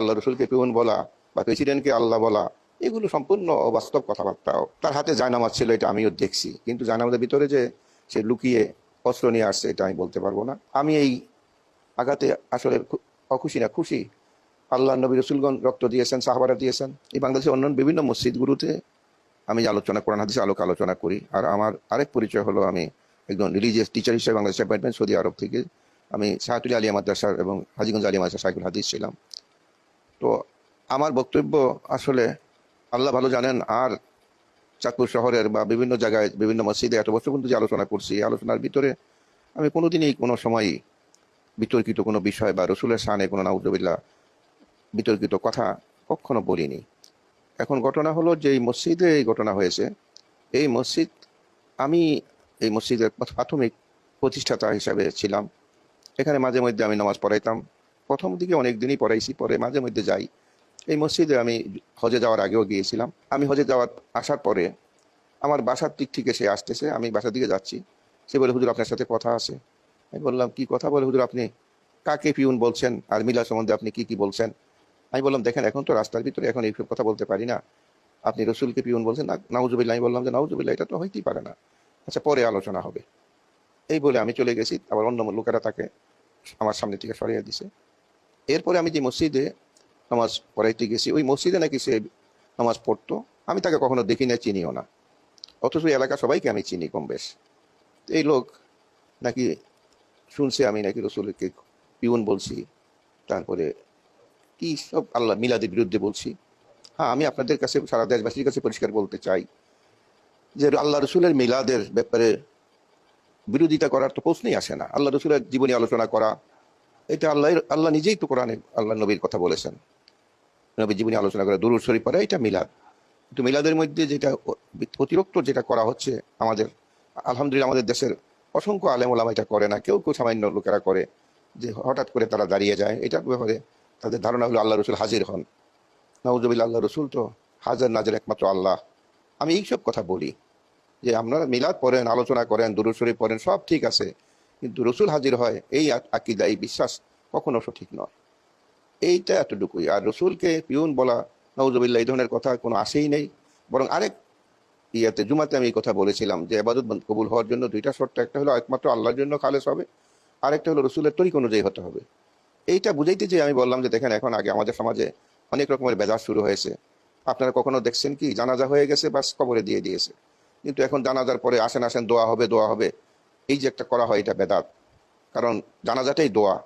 আল্লাহ রসুলকে পিউন বলা বা প্রেসিডেন্টকে আল্লাহ বলা, এগুলো সম্পূর্ণ অবাস্তব কথাবার্তাও। তার হাতে জায়নামাজ ছিল, এটা আমিও দেখছি। কিন্তু জায়নামাজের ভিতরে যে সে লুকিয়ে অস্ত্র নিয়ে আসছে, এটা আমি বলতে পারব না। আমি এই আঘাতে আসলে অখুশি না, খুশি। আল্লাহ নবী রসুলগণ রক্ত দিয়েছেন, সাহাবারা দিয়েছেন। এই বাংলাদেশের অন্যান্য বিভিন্ন মসজিদগুলোতে আমি যে আলোচনা, কোরআন হাদিসে আলোক আলোচনা করি। আর আমার আরেক পরিচয় হলো, আমি একজন রিলিজিয়াস টিচার হিসেবে বাংলাদেশ অ্যাপয়েন্টমেন্ট সৌদি আরব থেকে আমি সাহাতুলি আলিয়া মাদ্রাসার এবং হাজিগঞ্জ আলিয়া মাদ্রাসা সাইকুল হাদিস ছিলাম। তো আমার বক্তব্য আসলে আল্লাহ ভালো জানেন, আর চাঁদপুর শহরের বা বিভিন্ন জায়গায়, বিভিন্ন মসজিদে এত বছর পর্যন্ত যে আলোচনা করছি, এই আলোচনার ভিতরে আমি কোনোদিনই কোনো সময়ই বিতর্কিত কোনো বিষয় বা রসুলের সানে কোনো নাউদ্দবিল্লা বিতর্কিত কথা কখনো বলিনি। এখন ঘটনা হলো যে এই মসজিদে এই ঘটনা হয়েছে। এই মসজিদ, আমি এই মসজিদের প্রাথমিক প্রতিষ্ঠাতা হিসাবে ছিলাম। এখানে মাঝে মধ্যে আমি নামাজ পড়াইতাম। প্রথম দিকে অনেক দিনই পড়াইছি, পরে মাঝে মধ্যে যাই। এই মসজিদে আমি হজে যাওয়ার আগেও গিয়েছিলাম। আমি হজে যাওয়ার, আসার পরে আমার বাসার দিক থেকে সে আসতেছে, আমি বাসার দিকে যাচ্ছি। সে বলে, হুজুর, আপনার সাথে কথা আছে? আমি বললাম, কি কথা? বলে, হুজুর, আপনি কাকে পিউন বলছেন? আর মিলা সম্বন্ধে আপনি কি কি বলছেন? আমি বললাম, দেখেন, এখন তো রাস্তার ভিতরে এখন এইসব কথা বলতে পারি না। আপনি রসুলকে পিউন বলছেন? নাউজুবিল্লা আমি বললাম যে নাউজুবিল্লা এটা তো হইতেই পারে না। আচ্ছা পরে আলোচনা হবে। এই বলে আমি চলে গেছি। আবার অন্য লোকেরা তাকে আমার সামনে থেকে সরিয়ে দিছে। এরপরে আমি যে মসজিদে নামাজ পড়াইতে গেছি, ওই মসজিদে নাকি সে নামাজ পড়তো। আমি তাকে কখনো দেখি না চিনিও না। অথচ এলাকা সবাইকে আমি চিনি কম বেশ এই লোক নাকি শুনছে আমি নাকি রসুলকে পিউন বলছি, তারপরে কি সব আল্লাহ মিলাদের বিরুদ্ধে বলছি। হ্যাঁ আমি আপনাদের কাছে, সারা দেশবাসীর কাছে পরিষ্কার বলতে চাই যে আল্লাহ রসুলের মিলাদের ব্যাপারে বিরোধিতা করার তো প্রশ্নই আসে না। আল্লাহ রসুলের জীবনী আলোচনা করা এটা আল্লাহ আল্লাহ নিজেই তো কোরআনে আল্লাহ নবীর কথা বলেছেন। নবীর জীবনী আলোচনা করে দুরুদ শরীফ পড়া, এটা মিলাদ। কিন্তু মিলাদের মধ্যে যেটা অতিরিক্ত যেটা করা হচ্ছে আমাদের, আলহামদুলিল্লাহ আমাদের দেশের অসংখ্য আলেম ওলামা এটা করে না, কেউ কেউ সামান্য লোকেরা করে যে হঠাৎ করে তারা দাঁড়িয়ে যায়, এটার ব্যাপারে তাদের ধারণা হলো আল্লাহ রসুল হাজির হন। নওয়াজবিল্লা আল্লাহ রসুল তো হাজার নাজের একমাত্র আল্লাহ। আমি এইসব কথা বলি যে আপনারা মিলাদ পড়েন, আলোচনা করেন, দুরুদ শরীফ পড়েন, সব ঠিক আছে। কিন্তু রসুল হাজির হয়, এই আকিদা, এই বিশ্বাস কখনো সঠিক নয়। এইটা এতটুকুই। আর রসুলকে পিউন বলা নওজবিল্লা এই ধরনের কথা কোনো আসেই নেই। বরং আরেক ইয়াতে, জুমাতে আমি এই কথা বলেছিলাম যে আবাদত কবুল হওয়ার জন্য দুইটা শর্ত, একটা হলো একমাত্র আল্লাহর জন্য খালেস হবে, আরেকটা হলো রসুলের তরিক অনুযায়ী হতে হবে। এইটা বুঝাইতে যে আমি বললাম যে দেখেন, এখন আগে আমাদের সমাজে অনেক রকমের বেজার শুরু হয়েছে। আপনারা কখনো দেখছেন কি, জানাজা হয়ে গেছে, বাস কবরে দিয়ে দিয়েছে। কিন্তু এখন জানাজার পরে আসেন আসেন, দোয়া হবে দোয়া হবে। এই যে একটা করা হয় এটা বেদাত। কারণ জানাজাটাই দোয়া।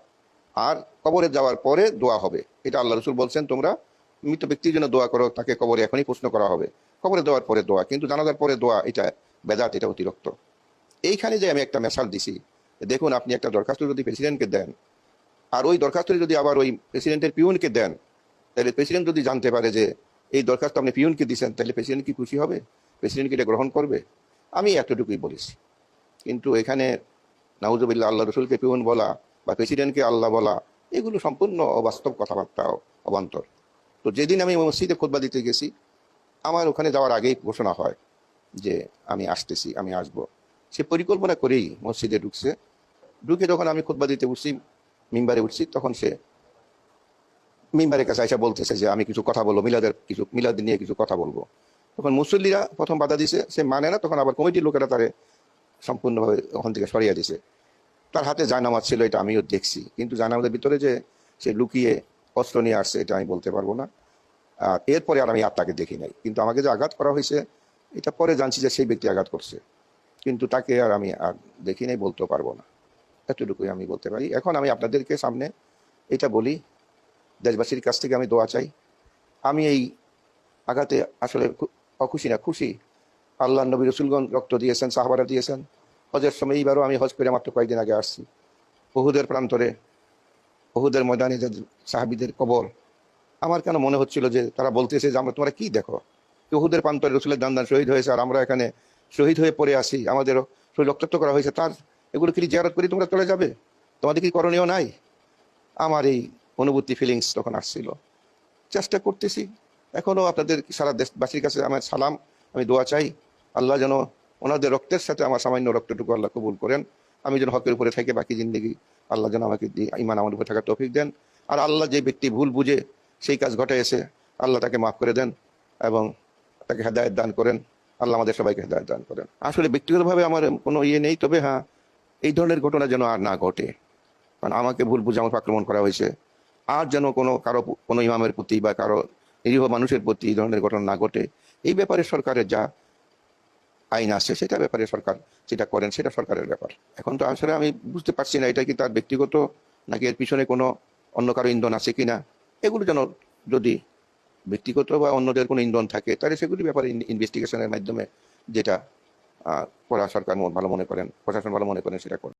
আর কবরে যাওয়ার পরে দোয়া হবে। এটা আল্লাহ রসুল বলছেন, তোমরা মৃত ব্যক্তির জন্য দোয়া করো, তাকে কবরে এখনই প্রশ্ন করা হবে। কবরে দেওয়ার পরে দোয়া, কিন্তু জানাজার পরে দোয়া, এটা বেদাত, এটা অতিরিক্ত। এইখানে যে আমি একটা মেসাল দিছি, দেখুন, আপনি একটা দরখাস্ত যদি প্রেসিডেন্টকে দেন, আর ওই দরখাস্তটি যদি আবার ওই প্রেসিডেন্টের পিউনকে দেন, তাহলে প্রেসিডেন্ট যদি জানতে পারে যে এই দরখাস্ত আপনি পিউনকে দিচ্ছেন তাহলে প্রেসিডেন্ট কি খুশি হবে? প্রেসিডেন্ট কি এটা গ্রহণ করবে? আমি এতটুকুই বলেছি। কিন্তু এখানে নাউজুবিল্লাহ আল্লাহ রসুলকে পিউন বলা বা প্রেসিডেন্টকে আল্লাহ বলা, এগুলো সম্পূর্ণ অবাস্তব কথাবার্তা অবান্তর। তো যেদিন আমি মসজিদে খোদবা দিতে গেছি, আমার ওখানে যাওয়ার আগেই ঘোষণা হয় যে আমি আসতেছি, আমি আসব। সে পরিকল্পনা করেই মসজিদে ঢুকছে। ঢুকে যখন আমি খোদবা দিতে উঠছি, মিম্বারে উঠছি, তখন সে মিম্বারের কাছে এসে বলতেছে যে আমি কিছু কথা বলব, মিলাদের কিছু, মিলাদ নিয়ে কিছু কথা বলব। তখন মুসল্লিরা প্রথম বাধা দিছে, সে মানে না, তখন আবার কমিটির লোকেরা তারে সম্পূর্ণভাবে ওখান থেকে সরিয়ে দিছে। তার হাতে জায়নামাজ ছিল, এটা আমিও দেখছি। কিন্তু জায়নামাজের ভিতরে যে সে লুকিয়ে অস্ত্র নিয়ে আসছে, এটা আমি বলতে পারব না। আর এরপরে আর আমি আর তাকে দেখি নাই। কিন্তু আমাকে যে আঘাত করা হয়েছে, এটা পরে জানছি যে সেই ব্যক্তি আঘাত করছে। কিন্তু তাকে আর আমি আর দেখি নাই বলতেও পারব না। এতটুকুই আমি বলতে পারি। এখন আমি আপনাদেরকে সামনে এটা বলি, দেশবাসীর কাছ থেকে আমি দোয়া চাই। আমি এই আঘাতে আসলে অখুশি না, খুশি। আল্লাহ নবী রসুলগঞ্জ রক্ত দিয়েছেন, সাহাবারা দিয়েছেন। হজের সময় এইবারও আমি হজ করে মাত্র কয়েকদিন আগে আসছি। বহুদের প্রান্তরে বহুদের ময়দানে সাহাবিদের কবর, আমার কেন মনে হচ্ছিল যে তারা বলতেছে যে আমরা তোমরা কি দেখো? বহুদের প্রান্তরে রসুলের দান দান শহীদ হয়েছে আর আমরা এখানে শহীদ হয়ে পড়ে আসি আমাদেরও শরীর রক্তাক্ত করা হয়েছে, তার এগুলো কি জিয়ারত করি তোমরা চলে যাবে? তোমাদের কি করণীয় নাই? আমার এই অনুভূতি ফিলিংস তখন আসছিল। চেষ্টা করতেছি। এখনও আপনাদের সারা দেশবাসীর কাছে আমার সালাম, আমি দোয়া চাই। আল্লাহ যেন ওনাদের রক্তের সাথে আমার সামান্য রক্তটুকু আল্লাহ কবুল করেন। আমি যেন হকের উপরে থেকে বাকি জিন্দগি আল্লাহ যেন আমাকে ইমান আমার উপরে থাকার তৌফিক দেন। আর আল্লাহ যে ব্যক্তি ভুল বুঝে সেই কাজ ঘটাইছে আল্লাহ তাকে মাফ করে দেন এবং তাকে হেদায়ত দান করেন। আল্লাহ আমাদের সবাইকে হেদায়ত দান করেন। আসলে ব্যক্তিগতভাবে আমার কোনো ইয়ে নেই, তবে হ্যাঁ এই ধরনের ঘটনা যেন আর না ঘটে। কারণ আমাকে ভুল বুঝে আমার আক্রমণ করা হয়েছে। আর যেন কোনো কারও কোনো ইমামের প্রতি বা কারও নিরীহ মানুষের প্রতি এই ধরনের ঘটনা না ঘটে। এই ব্যাপারে সরকারের যা আইন আছে, সেটা ব্যাপারে সরকার যেটা করেন সেটা সরকারের ব্যাপার। এখন তো আসলে আমি বুঝতে পারছি না, এটা কি তার ব্যক্তিগত নাকি এর পিছনে কোনো অন্য কারও ইন্ধন আছে কিনা? এগুলো যেন যদি ব্যক্তিগত বা অন্যদের কোনো ইন্ধন থাকে, তাহলে সেগুলি ব্যাপারে ইনভেস্টিগেশনের মাধ্যমে যেটা করা সরকার ভালো মনে করেন, প্রশাসন ভালো মনে করেন, সেটা করে